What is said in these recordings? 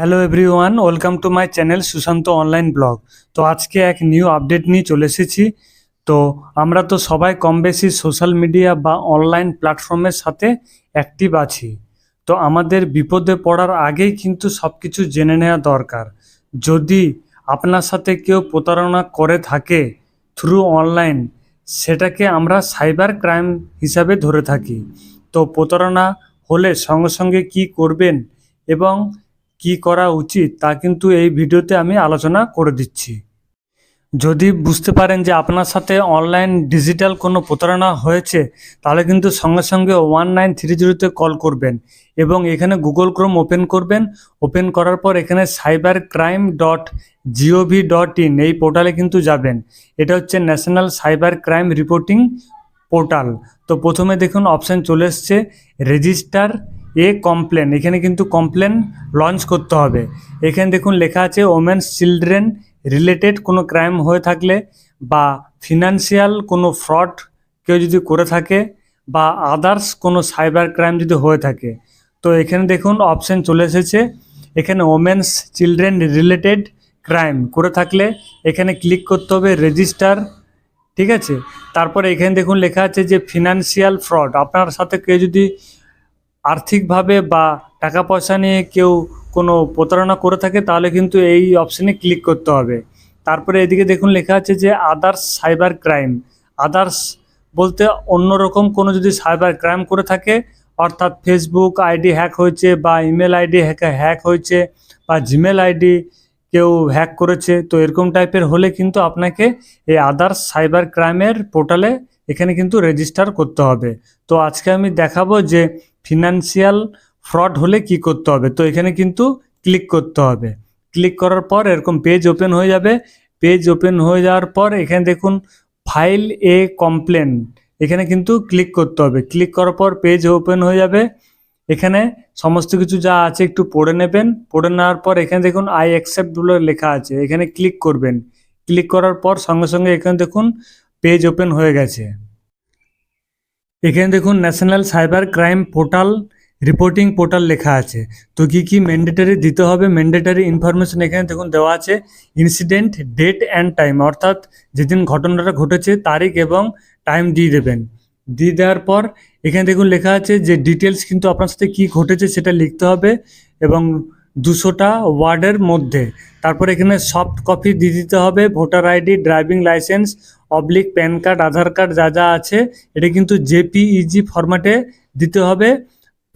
Hello everyone welcome to my channel Sushant online blog তো আজকে এক নিউ আপডেট নিয়ে চলে এসেছি। তো আমরা তো সবাই কম বেশি সোশ্যাল মিডিয়া বা অনলাইন প্ল্যাটফর্মের সাথে অ্যাক্টিভ আছি। তো আমাদের বিপদে পড়ার আগেই কিন্তু সব কিছু জেনে নেওয়া দরকার। যদি আপনার সাথে কেউ প্রতারণা করে থাকে থ্রু অনলাইন সেটাকে আমরা সাইবার ক্রাইম হিসাবে ধরে থাকি। তো প্রতারণা হলে সঙ্গে সঙ্গে কি করবেন এবং কি করা উচিত তা কিন্তু এই ভিডিওতে আমি আলোচনা করে দিচ্ছি। যদি বুঝতে পারেন যে আপনার সাথে অনলাইন ডিজিটাল কোনো প্রতারণা হয়েছে, তাহলে কিন্তু সঙ্গে সঙ্গে ওয়ান নাইন থ্রি জিরোতে কল করবেন এবং এখানে গুগল ক্রোম ওপেন করবেন। ওপেন করার পর এখানে cyber crime dot G O V dot in এই পোর্টালে কিন্তু যাবেন। এটা হচ্ছে national cyber crime reporting portal. তো প্রথমে দেখুন অপশান চলে এসছে, রেজিস্টার এ কমপ্লেন এখানে কিন্তু কমপ্লেন লঞ্চ করতে হবে। এখানে দেখুন লেখা আছে ওমেন্স চিলড্রেন রিলেটেড কোনো ক্রাইম হয়ে থাকলে বা ফিনান্সিয়াল কোনো ফ্রড কেউ যদি করে থাকে বা আদার্স কোনো সাইবার ক্রাইম যদি হয়ে থাকে। তো এখানে দেখুন অপশান চলে এসেছে। এখানে ওমেন্স চিলড্রেন রিলেটেড ক্রাইম করে থাকলে এখানে ক্লিক করতে হবে রেজিস্টার ঠিক আছে? তারপরে এখানে দেখুন লেখা আছে যে ফিনান্সিয়াল ফ্রড আপনার সাথে কেউ যদি আর্থিকভাবে বা টাকা পয়সা নিয়ে কেউ কোনো প্রতারণা করে থাকে, তাহলে কিন্তু এই অপশানে ক্লিক করতে হবে। তারপরে এদিকে দেখুন লেখা আছে যে আদার্স সাইবার ক্রাইম আদার্স বলতে অন্যরকম কোনো যদি সাইবার ক্রাইম করে থাকে, অর্থাৎ ফেসবুক আইডি হ্যাক হয়েছে বা ইমেল আইডি হ্যাক হয়েছে বা জিমেল আইডি কেউ হ্যাক করেছে, তো এরকম টাইপের হলে কিন্তু আপনাকে এই আদার্স সাইবার ক্রাইমের পোর্টালে এখানে কিন্তু রেজিস্টার করতে হবে। তো আজকে আমি দেখাবো যে ফিনান্সিয়াল ফ্রড হলে কি করতে হবে? তো এখানে কিন্তু ক্লিক করতে হবে। ক্লিক করার পর এরকম পেজ ওপেন হয়ে যাবে। পেজ ওপেন হয়ে যাওয়ার পর এখানে দেখুন ফাইল এ কমপ্লেন এখানে কিন্তু ক্লিক করতে হবে। ক্লিক করার পর পেজ ওপেন হয়ে যাবে। এখানে সমস্ত কিছু যা আছে একটু পড়ে নেবেন। পড়ে নেওয়ার পর এখানে দেখুন আই অ্যাকসেপ্ট বলে লেখা আছে। এখানে ক্লিক করবেন। ক্লিক করার পর সঙ্গে সঙ্গে এখানে দেখুন পেজ ওপেন হয়ে গেছে। এখানে দেখুন national cyber crime portal reporting portal লেখা আছে। তো কি কি ম্যান্ডেটারি দিতে হবে? ম্যান্ডেটারি ইনফরমেশন এখানে দেখুন দেওয়া আছে। ইনসিডেন্ট ডেট অ্যান্ড টাইম অর্থাৎ যেদিন ঘটনাটা ঘটেছে, তারিখ এবং টাইম দিয়ে দেবেন। দিয়ে দেওয়ার পর এখানে দেখুন লেখা আছে যে ডিটেলস কিন্তু আপনার সাথে কী ঘটেছে সেটা লিখতে হবে এবং দুশোটা ওয়ার্ডের মধ্যে। তারপর এখানে সফট কপি দিয়ে দিতে হবে, ভোটার আইডি, ড্রাইভিং লাইসেন্স অবলিক প্যান কার্ড, আধার কার্ড যা যা আছে, এটা কিন্তু জেপিইজি ফরম্যাটে দিতে হবে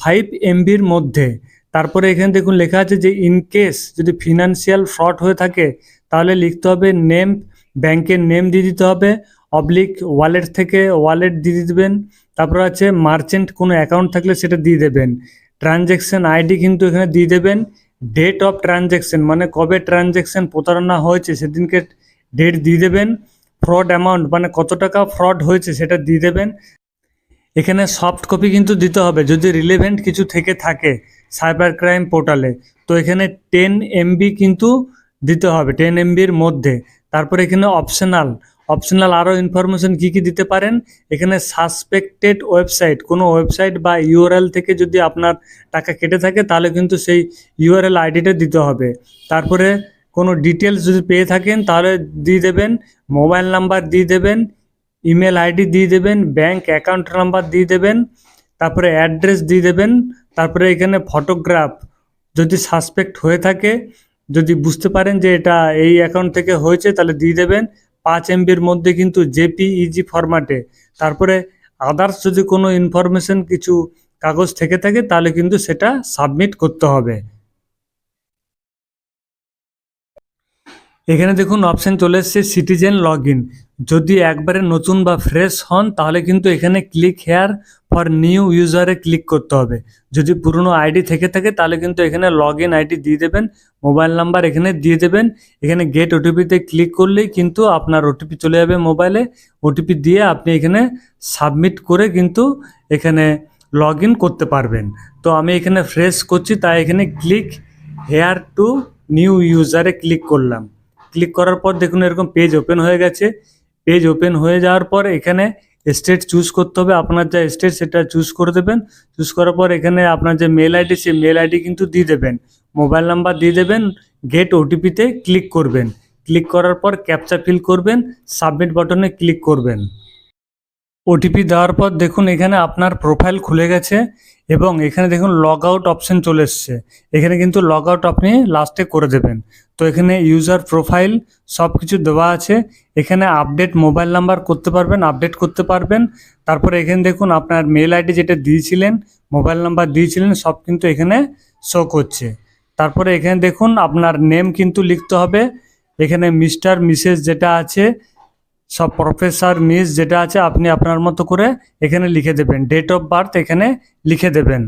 ফাইভ এমবির মধ্যে। তারপরে এখানে দেখুন লেখা আছে যে ইন কেস যদি ফিনান্সিয়াল ফ্রড হয়ে থাকে, তাহলে লিখতে হবে নেম ব্যাংকের নেম দিয়ে দিতে হবে অবলিক ওয়ালেট থেকে ওয়ালেট দিয়ে দেবেন, তারপর আছে মার্চেন্ট কোনো অ্যাকাউন্ট থাকলে সেটা দিয়ে দেবেন। ট্রানজ্যাকশন আইডি কিন্তু এখানে দিয়ে দেবেন ডেট অফ ট্রানজ্যাকশন মানে কবে ট্রানজ্যাকশন প্রতারণা হয়েছে, সেদিনকে ডেট দিয়ে দেবেন। ফ্রড অ্যামাউন্ট মানে কত টাকা ফ্রড হয়েছে, সেটা দিয়ে দেবেন। এখানে সফট কপি কিন্তু দিতে হবে, যদি রিলেভেন্ট কিছু থেকে থাকে সাইবার ক্রাইম পোর্টালে তো এখানে টেন এমবি কিন্তু দিতে হবে টেন এমবির মধ্যে। তারপরে এখানে অপশনাল অপশনাল আরও ইনফরমেশন কী কী দিতে পারেন? এখানে সাসপেক্টেড ওয়েবসাইট কোনো ওয়েবসাইট বা ইউআরএল থেকে যদি আপনার টাকা কেটে থাকে, তাহলে কিন্তু সেই ইউআরএল আইডিটা দিতে হবে। তারপরে কোনো ডিটেলস যদি পেয়ে থাকেন, তাহলে দিয়ে দেবেন মোবাইল নাম্বার দিয়ে দেবেন ইমেল আইডি দিয়ে দেবেন ব্যাংক অ্যাকাউন্ট নাম্বার দিয়ে দেবেন, তারপরে অ্যাড্রেস দিয়ে দেবেন, তারপরে এখানে ফটোগ্রাফ যদি সাসপেক্ট হয়ে থাকে, যদি বুঝতে পারেন যে এটা এই অ্যাকাউন্ট থেকে হয়েছে, তাহলে দিয়ে দেবেন। পাঁচ এমবির মধ্যে কিন্তু জেপিইজি ফরম্যাটে। তারপরে আদার্স যদি কোনো ইনফরমেশন কিছু কাগজ থেকে থাকে, তাহলে কিন্তু সেটা সাবমিট করতে হবে। এখানে দেখুন অপশান চলে এসছে সিটিজেন লগ ইন যদি একবারে নতুন বা ফ্রেশ হন, তাহলে কিন্তু এখানে ক্লিক হেয়ার ফর নিউ ইউজারে ক্লিক করতে হবে। যদি পুরনো আইডি থেকে থাকে, তাহলে কিন্তু এখানে লগ ইন আইডি দিয়ে দেবেন মোবাইল নাম্বার এখানে দিয়ে দেবেন। এখানে গেট ওটিপিতে ক্লিক করলেই কিন্তু আপনার ওটিপি চলে যাবে মোবাইলে ওটিপি দিয়ে আপনি এখানে সাবমিট করে কিন্তু এখানে লগ করতে পারবেন। তো আমি এখানে ফ্রেশ করছি, তাই এখানে ক্লিক হেয়ার টু নিউ ইউজারে ক্লিক করলাম। ক্লিক করার পর দেখুন এরকম পেজ ওপেন হয়ে গেছে। পেজ ওপেন হয়ে যাওয়ার পর এখানে স্টেট চুজ করতে হবে। আপনার যা স্টেট সেটা চুজ করে দেবেন। চুজ করার পর এখানে আপনার যে মেল আইডি সেই মেল আইডি কিন্তু দিয়ে দেবেন। মোবাইল নাম্বার দিয়ে দেবেন। গেট ওটিপিতে ক্লিক করবেন। ক্লিক করার পর ক্যাপচা ফিল করবেন। সাবমিট বাটনে ক্লিক করবেন। ওটিপি দেওয়ার পর দেখুন এখানে আপনার প্রোফাইল খুলে গেছে। এবং এখানে দেখুন লগ আউট অপশন চলে এসছে। এখানে কিন্তু লগ আউট আপনি লাস্টে করে দেবেন। তো এখানে ইউজার প্রোফাইল সব কিছু দেওয়া আছে। এখানে আপডেট মোবাইল নাম্বার করতে পারবেন আপডেট করতে পারবেন। তারপরে এখানে দেখুন আপনার মেল আইডি যেটা দিয়েছিলেন মোবাইল নাম্বার দিয়েছিলেন, সব কিন্তু এখানে শো করছে। তারপরে এখানে দেখুন আপনার নেম কিন্তু লিখতে হবে। এখানে মিস্টার মিসেস যেটা আছে সব প্রফেসর, মিস যেটা আছে আপনি আপনার মতো করে এখানে লিখে দেবেন। ডেট অফ বার্থ এখানে লিখে দেবেন।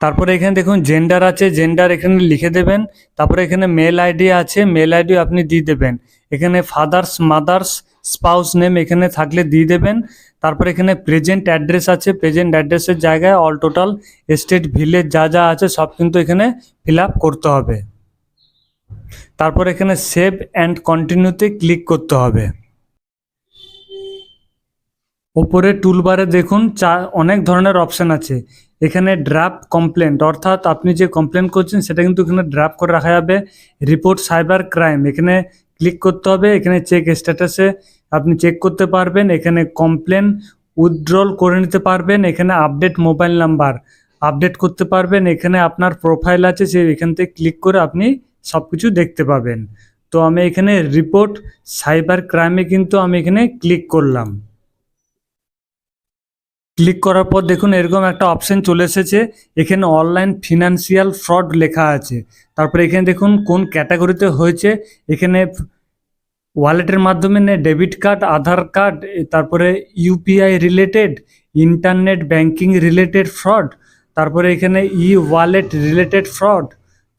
তারপরে এখানে দেখুন জেন্ডার আছে জেন্ডার এখানে লিখে দেবেন। তারপরে এখানে মেল আইডি আছে মেল আইডি আপনি দিয়ে দেবেন। এখানে ফাদার্স মাদার্স স্পাউস নেম এখানে থাকলে দিয়ে দেবেন। তারপরে এখানে প্রেজেন্ট অ্যাড্রেস আছে প্রেজেন্ট অ্যাড্রেসের জায়গায় অল টোটাল স্টেট ভিলেজ যা যা আছে সব কিন্তু এখানে ফিল করতে হবে। তারপর এখানে সেভ অ্যান্ড কন্টিনিউতে ক্লিক করতে হবে। ওপরে টুলবারে দেখুন চা, অনেক ধরনের অপশান আছে। এখানে ড্রাফট কমপ্লেন্ট, অর্থাৎ আপনি যে কমপ্লেন করছেন সেটা কিন্তু এখানে ড্রাফট করে রাখা যাবে। রিপোর্ট সাইবার ক্রাইম, এখানে ক্লিক করতে হবে। এখানে চেক স্ট্যাটাসে আপনি চেক করতে পারবেন। এখানে কমপ্লেন উইথড্রল করে নিতে পারবেন। এখানে আপডেট মোবাইল নাম্বার আপডেট করতে পারবেন। এখানে আপনার প্রোফাইল আছে, সে এখান থেকে ক্লিক করে আপনি সব কিছু দেখতে পাবেন। তো আমি এখানে রিপোর্ট সাইবার ক্রাইমে কিন্তু আমি এখানে ক্লিক করলাম। ক্লিক করার পর দেখুন এরকম একটা অপশন চলে এসেছে। এখানে অনলাইন ফিনান্সিয়াল ফ্রড লেখা আছে। তারপরে এখানে দেখুন কোন ক্যাটাগরিতে হয়েছে। এখানে ওয়ালেটের মাধ্যমে ডেবিট কার্ড আধার কার্ড তারপরে UPI related internet banking related fraud তারপরে এখানে ই ওয়ালেট রিলেটেড ফ্রড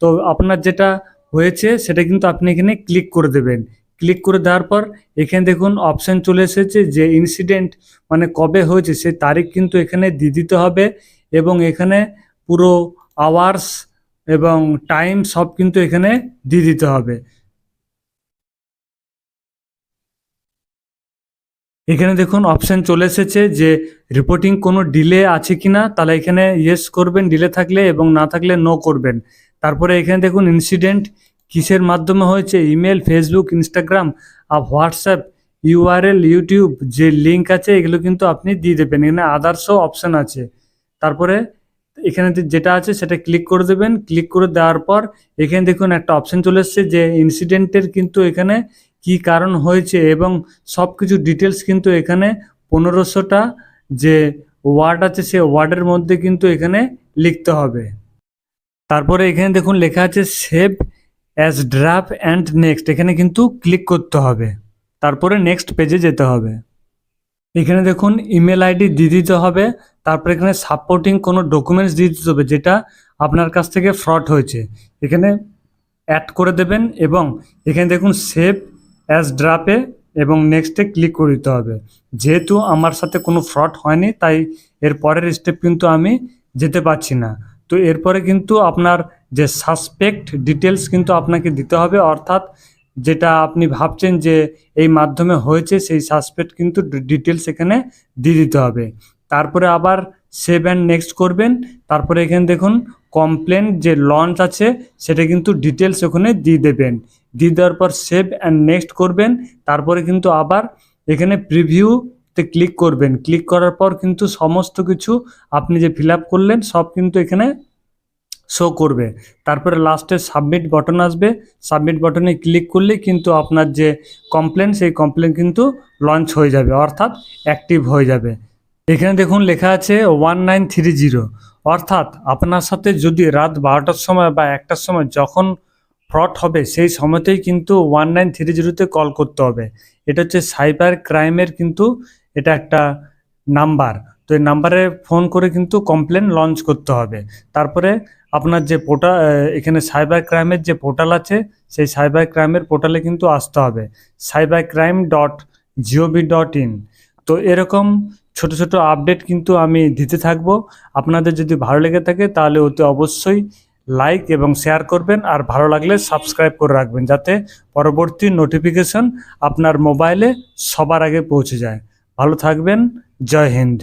তো আপনার যেটা হয়েছে, সেটা কিন্তু আপনি এখানে ক্লিক করে দেবেন। ক্লিক করে দেওয়ার পর এখানে দেখুন অপশান চলে এসেছে যে ইনসিডেন্ট মানে কবে হয়েছে, সেই তারিখ কিন্তু এখানে দিয়ে দিতে হবে এবং এখানে পুরো আওয়ার্স এবং টাইম সব কিন্তু এখানে দিয়ে দিতে হবে। এখানে দেখুন অপশান চলে এসেছে যে রিপোর্টিং কোনো ডিলে আছে কি না তাহলে এখানে ইয়েস করবেন ডিলে থাকলে এবং না থাকলে নো করবেন। তারপরে এখানে দেখুন ইনসিডেন্ট কিসের মাধ্যমে হয়েছে? ইমেল ফেসবুক ইনস্টাগ্রাম আর হোয়াটসঅ্যাপ ইউআরএল ইউটিউব যে লিঙ্ক আছে, এগুলো কিন্তু আপনি দিয়ে দেবেন। এখানে আদার্সও অপশান আছে। তারপরে এখানে যেটা আছে, সেটা ক্লিক করে দেবেন। ক্লিক করে দেওয়ার পর এখানে দেখুন একটা অপশান চলে এসছে যে ইনসিডেন্টের কিন্তু এখানে কি কারণ হয়েছে এবং সব কিছু ডিটেলস কিন্তু এখানে পনেরোশোটা যে ওয়ার্ড আছে, সে ওয়ার্ডের মধ্যে কিন্তু এখানে লিখতে হবে। তারপরে এখানে দেখুন লেখা আছে save as draft and next. এখানে কিন্তু ক্লিক করতে হবে। তারপরে নেক্সট পেজে যেতে হবে। এখানে দেখুন ইমেল আইডি দিয়ে দিতে হবে। তারপরে এখানে সাপোর্টিং কোনো ডকুমেন্টস দিয়ে দিতে হবে, যেটা আপনার কাছ থেকে ফ্রড হয়েছে। এখানে অ্যাড করে দেবেন এবং এখানে দেখুন সেভ অ্যাজ ড্রাফে এবং নেক্সটে ক্লিক করে দিতে হবে। যেহেতু আমার সাথে কোনো ফ্রড হয়নি, তাই এর পরের স্টেপ কিন্তু আমি যেতে পারছি না। তো এরপরে কিন্তু আপনার যে সাসপেক্ট ডিটেলস কিন্তু আপনাকে দিতে হবে, অর্থাৎ যেটা আপনি ভাবছেন যে এই মাধ্যমে হয়েছে, সেই সাসপেক্ট কিন্তু ডিটেলস এখানে দিয়ে দিতে হবে। তারপরে আবার সেভ অ্যান্ড নেক্সট করবেন। তারপরে এখানে দেখুন কমপ্লেন যে লঞ্চ আছে, সেটা কিন্তু ডিটেলস ওখানে দিয়ে দেবেন। দিয়ে দেওয়ার পর সেভ অ্যান্ড নেক্সট করবেন। তারপরে কিন্তু আবার এখানে প্রিভিউতে ক্লিক করবেন। ক্লিক করার পর কিন্তু সমস্ত কিছু আপনি যে ফিল করলেন, সব কিন্তু এখানে শো করবে। তারপরে লাস্টে সাবমিট বাটন আসবে। সাবমিট বাটনে ক্লিক করলে কিন্তু আপনার যে কমপ্লেন সেই কমপ্লেন কিন্তু লঞ্চ হয়ে যাবে, অর্থাৎ অ্যাক্টিভ হয়ে যাবে। এখানে দেখুন লেখা আছে ওয়ান নাইন থ্রি জিরো অর্থাৎ আপনার সাথে যদি রাত বারোটার সময় বা একটার সময় যখন ফ্রড হবে, সেই সময়তেই কিন্তু ওয়ান নাইন থ্রি জিরোতে কল করতে হবে। এটা হচ্ছে সাইবার ক্রাইমের কিন্তু এটা একটা নাম্বার তো এই নাম্বারে ফোন করে কিন্তু কমপ্লেন লঞ্চ করতে হবে। তারপরে আপনার যে পোর্টাল এখানে সাইবার ক্রাইমের যে পোর্টাল আছে, সেই সাইবার ক্রাইমের পোর্টালে কিন্তু আসতে হবে। Cyber crime dot G O V dot in তো এরকম ছোট ছোট আপডেট কিন্তু আমি দিতে থাকব। আপনাদের যদি ভালো লেগে থাকে, তাহলে অতি অবশ্যই লাইক এবং শেয়ার করবেন। আর ভালো লাগলে সাবস্ক্রাইব করে রাখবেন, যাতে পরবর্তী নোটিফিকেশন আপনার মোবাইলে সবার আগে পৌঁছে যায়। ভালো থাকবেন। জয় হিন্দ।